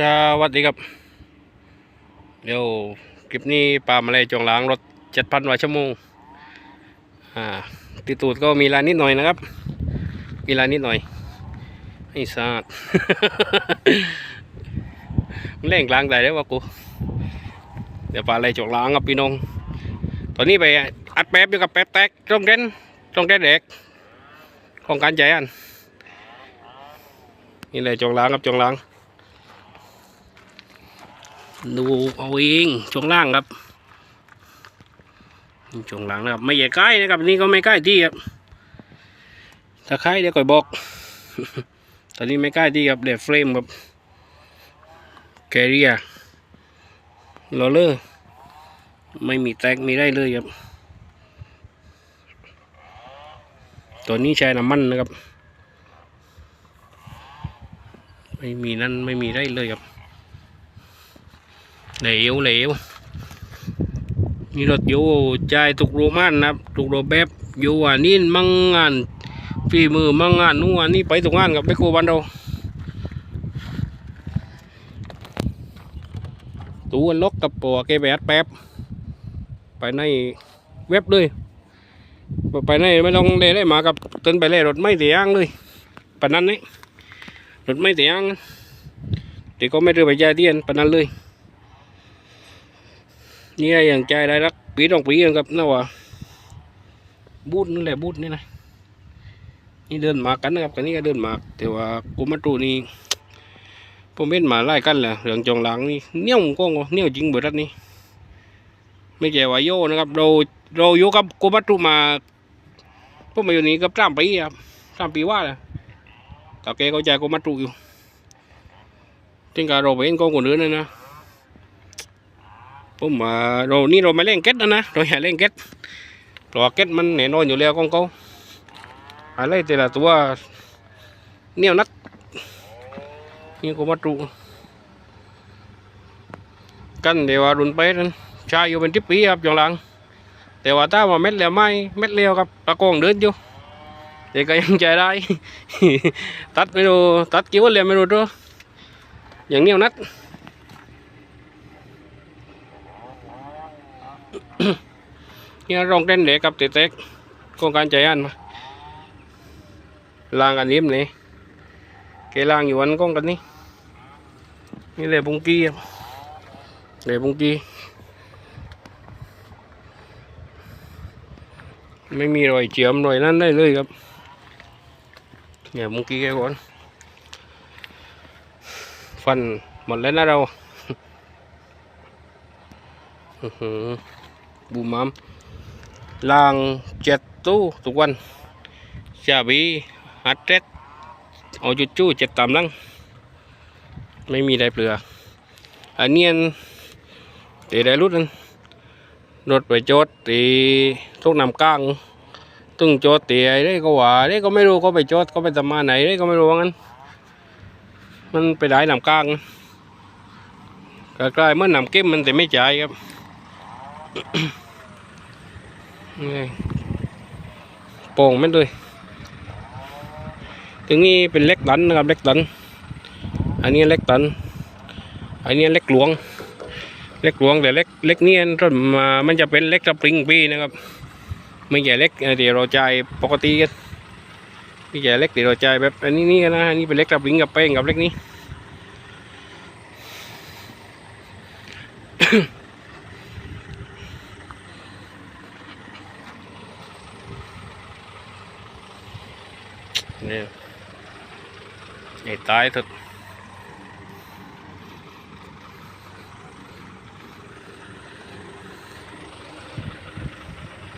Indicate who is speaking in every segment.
Speaker 1: สวัสดีครับ เดี๋ยวคลิปนี้ปลามาเลยจงล้างรถเจ็ดพันกว่าชั่วโมงอ่าติดตูดก็มีลายนิดหน่อยนะครับ มีลายนิดหน่อยให้สะอาดเล่งกลางได้แล้ววะกูเดี๋ยวปลาอะไรจงล้างครับพี่น้องตอนนี้ไปอัดแป๊บอยู่กับแป๊บแตกตรงเด่นตรงเด่นเด็กของการใจอันนี่เลยจงล้างครับจงล้าง ดูเอาเองช่วงล่างครับช่วงล่างนะครับ ไม่ใหญ่ใกล้นะครับนี่ก็ไม่ใกล้ที่ครับถ้าใกล้เดี๋ยวก่อยบอก ตอนนี้ไม่ใกล้ที่ครับเดฟเฟรมครับแคเรียลอเลอร์ไม่มีแตกมีได้เลยครับตัวนี้ใช้น้ำมันนะครับ ไม่มีนั่นไม่มีได้เลยครับ เหลวเหลวนี่รถอยู่ใจายตุกโรมันนะครับตุกโรแบบอยู่อะนี่มั่งงานฝีมือมั่งงานนู่นนี่ไปตรงงานกับไปโคบันเราตัวล็อกกับปัวเกแบดแป๊บไปในเว็บเลยไปในไม่ต้องเล่ได้มากับเต้นไปเล่รถไม่เสียงเลยปนั้นนี่รถไม่เสียงแต่ก็ไม่ได้ไปใจายเตียนปนนั้นเลย นี่อย่างใจได้รักปีต้องปีกันครับนะวะบูดนั่นแหละบูดนี่นะนี่เดินมากันนะครับกันนี้ก็เดินมาแต่ว่ากูมาตูนี่ผมเป็นหมาไล่กันแหละเรื่องจองหลังนี่เนี่ยวก็งเนี่ยวจริงเบิดรัดนี่ไม่ใช่ว่าโยนะครับ เราเราอยู่กับกูมาตูมาผมมาอยู่นี่กับสามปีครับสามปีว่าแหละแต่แกก็ใจกูมาตูอยู่ถึงกับเราเป็นกองคนอื่นเลยนะ ผมว่าเรานี่เราไม่เล่นเก็ตนะนะเราอย่าเล่นเก็ตเพราะว่าเก็ตมันแน่นอนอยู่แล้วของเขาอะไรแต่ละตัวเนี่ยวนักนี่ก็มาตรูกันเดี๋ยวว่ารุนไปนั้นชายอยู่เป็นทิปปีครับจองหลัง แต่ว่าถ้าว่าเม็ดแล้วไม่เม็ดเลี้ยวครับตะโกงเดินอยู่แต่ก็ยังใจได้ ตัดไม่รู้ตัดกี่วันแล้วไม่รู้ตัวอย่างเนี่ยวนัก เนี่ยรองเต้นเด็กกับเตะๆโครงการใจอันมาล่างกันยิ้มนี่เกล่างอยู่วันก้องกันนี่นี่เลยบุงกี้เลยบุงกี้ไม่มีรอยเจียมรอยนั้นได้เลยครับเนี่ยบุงกี้แกก่อนฟันหมดแล้วนะเรา อือหือ บูมมัมล่างเจ็ดตู้ทุกวันชาบีฮัดเจ็ดเอาจุดจู้เจ็ดตำลังไม่มีได้เปลืออันเนียนตีได้รุดนั้นรถไปโจดตีทุกนำกลางตึงโจดตีไอ้ได้ก็ว่าได้ก็ไม่รู้ก็ไปโจดก็ไปทำมาไหนได้ก็ไม่รู้ว่างั้น มันไปได้นำกลางก็กลายเมื่อนำเก็บมันแต่ไม่จ่ายครับ โป่งไม่เลยตรงนี้เป็นเล็กดันนะครับเล็กดัน อันนี้เล็กดัน อันนี้เล็กหลวง เล็กหลวงแต่เล็กเล็กนี่ต้นมามันจะเป็นเล็กสปริงปีนะครับไม่ใช่เล็กเดี๋ยวเราจ่ายปกติกันไม่ใช่เล็กเดี๋ยวเราจ่ายแบบอันนี้นี่นนะอันนี้เป็นเล็กสปริงกับเป้งกับเล็กนี้ นี่ไอ้ตาย thật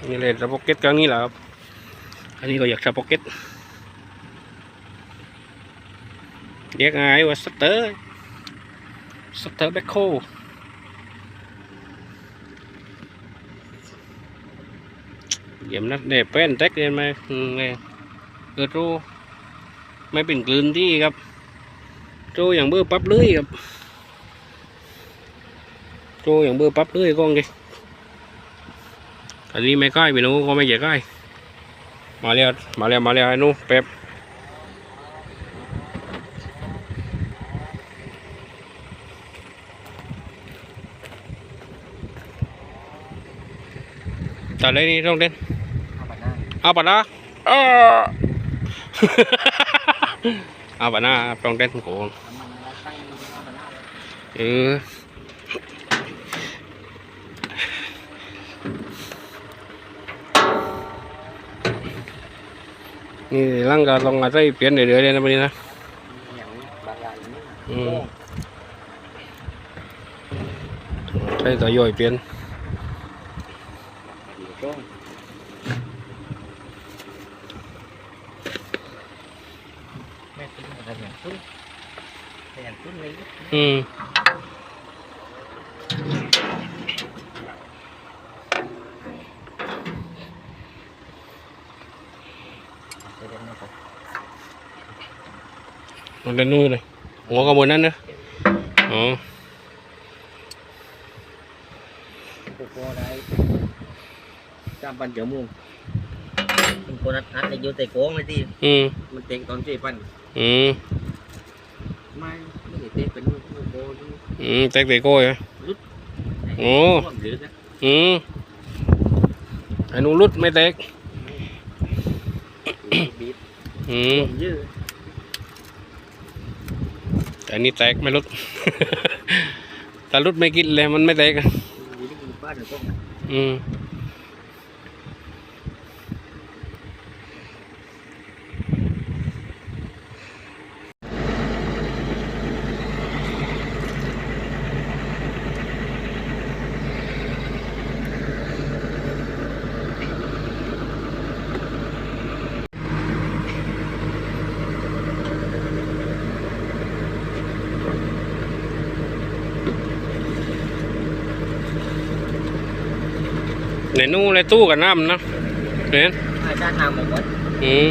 Speaker 1: นี่เลยระบบเก็ตครั้งนี้แหละครับ อันนี้ก็อยากระบบเก็ตเรียกง่ายว่าสเตอร์สเตอร์แบ็คโคเยี่ยมนักเด็เป็นเต็กเรียนไหมอืมเนี่ย เกิดรูไม่เป็นกลืนที่ครับโจอย่างเบอร์ปั๊บเลยครับโจอย่างเบอร์ปั๊บเลยกองดิอันนี้ไม่ใกล้ไปนู้ก็ไม่เหญ่ใกล้มาเรียมาเรียมาเรียไอ้นู้แป๊บต่เลยนี่ต้องเล่น
Speaker 2: เอาปัดนะ
Speaker 1: เอาปัดนะเออ ย่า
Speaker 2: งอย่างนี้
Speaker 1: อืมใช้ตัวย่อยเปลี่ยน
Speaker 2: อยู่ตรง แม่ตุ้นอะไรอย่างตุ้นแต่อย่างตุ้นนี้
Speaker 1: อืม
Speaker 2: จะเดิน ไม่ไป
Speaker 1: มันเป็นนู่นเลยหัวกระบวนนั้นนะอ๋อ
Speaker 2: กูก็ได้จำปันเจียวมุงเป็นคนอัดอัดในยูเตะโก้งเลยที่
Speaker 1: อืม
Speaker 2: มันเต็งตอนที่ปัน
Speaker 1: อืม
Speaker 2: ไม่ไม่ได้เตะเป็นลูกโก้ลูก
Speaker 1: อืมแตกเตะโก้ยโอ้
Speaker 2: ร่วมหรือนะ
Speaker 1: อืมไอ้หนูรุดไม่แตก
Speaker 2: บีบ
Speaker 1: อืม
Speaker 2: ร่วมยืด
Speaker 1: แต่อันนี่แตกไม่รุด แต่รุดไม่กินเลยมันไม่แตกอะ
Speaker 2: อยู่ที่บ้านหรือตรง
Speaker 1: อืม ในนู่นเลยตู้กับน้ำนะเนี่ย
Speaker 2: อาจารย์นำบอกว่า
Speaker 1: อืม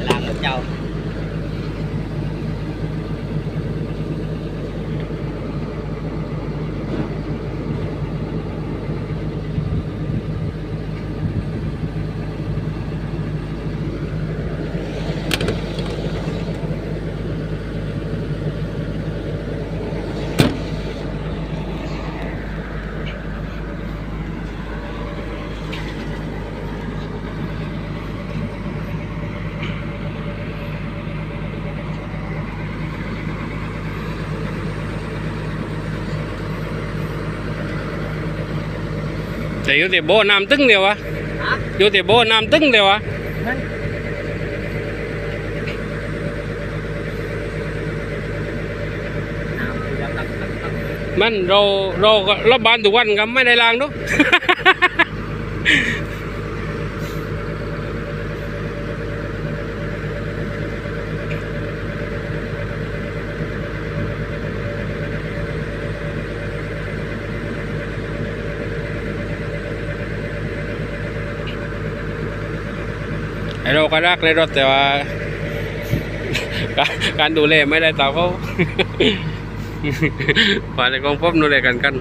Speaker 2: làm một châu
Speaker 1: แต่อยู่แต่โบน้ำตึ้งเดียววะอยู่แต่โบน้ำตึ้งเดียววะมันเราเราก็รบบานทุกวันก็ไม่ได้ล้างด้ ไอเราก็รักในรถแต่ว่า การดูแลไม่ได้ตามเขาฝ่ายในกองพบดูแลกันกัน